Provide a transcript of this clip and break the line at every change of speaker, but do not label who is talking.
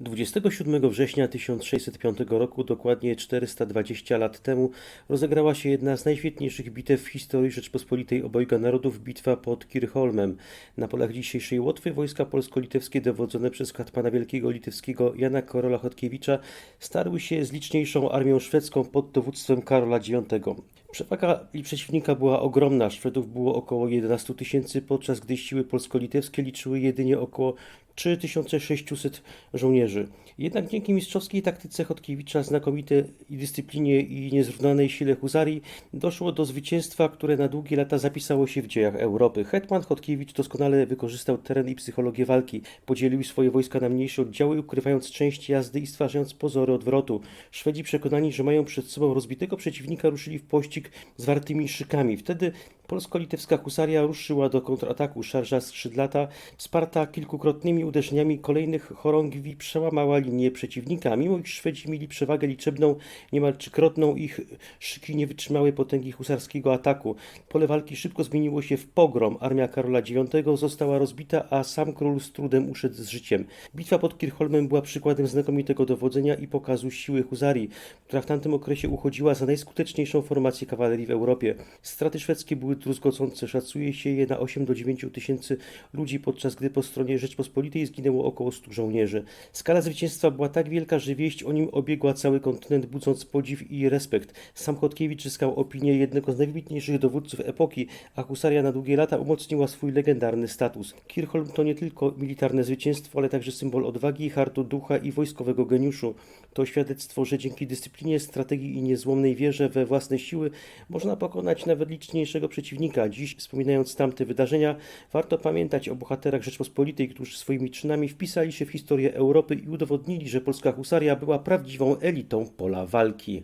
27 września 1605 roku, dokładnie 420 lat temu, rozegrała się jedna z najświetniejszych bitew w historii Rzeczpospolitej Obojga Narodów, bitwa pod Kirchholmem. Na polach dzisiejszej Łotwy wojska polsko-litewskie dowodzone przez hetmana wielkiego litewskiego Jana Korola Chodkiewicza starły się z liczniejszą armią szwedzką pod dowództwem Karola IX. Przewaga przeciwnika była ogromna. Szwedów było około 11 tysięcy, podczas gdy siły polsko-litewskie liczyły jedynie około 3600 żołnierzy. Jednak dzięki mistrzowskiej taktyce Chodkiewicza, znakomitej dyscyplinie i niezrównanej sile huzarii doszło do zwycięstwa, które na długie lata zapisało się w dziejach Europy. Hetman Chodkiewicz doskonale wykorzystał teren i psychologię walki. Podzielił swoje wojska na mniejsze oddziały, ukrywając część jazdy i stwarzając pozory odwrotu. Szwedzi przekonani, że mają przed sobą rozbitego przeciwnika, ruszyli w pościg z wartymi szykami. Wtedy polsko-litewska husaria ruszyła do kontrataku. Szarża skrzydlata, wsparta kilkukrotnymi uderzeniami kolejnych chorągwi, przełamała linię przeciwnika. Mimo iż Szwedzi mieli przewagę liczebną niemal trzykrotną, ich szyki nie wytrzymały potęgi husarskiego ataku. Pole walki szybko zmieniło się w pogrom. Armia Karola IX została rozbita, a sam król z trudem uszedł z życiem. Bitwa pod Kirchholmem była przykładem znakomitego dowodzenia i pokazu siły huzarii, która w tamtym okresie uchodziła za najskuteczniejszą formację kawalerii w Europie. Straty szwedzkie były druzgocące. Szacuje się je na 8 do 9 tysięcy ludzi, podczas gdy po stronie Rzeczpospolitej zginęło około 100 żołnierzy. Skala zwycięstwa była tak wielka, że wieść o nim obiegła cały kontynent, budząc podziw i respekt. Sam Chodkiewicz zyskał opinię jednego z najwybitniejszych dowódców epoki, a husaria na długie lata umocniła swój legendarny status. Kirchholm to nie tylko militarne zwycięstwo, ale także symbol odwagi, hartu ducha i wojskowego geniuszu. To świadectwo, że dzięki dyscyplinie, strategii i niezłomnej wierze we własne siły można pokonać nawet liczniejszego przeciwnika. Dziś, wspominając tamte wydarzenia, warto pamiętać o bohaterach Rzeczpospolitej, którzy swoimi czynami wpisali się w historię Europy i udowodnili, że polska husaria była prawdziwą elitą pola walki.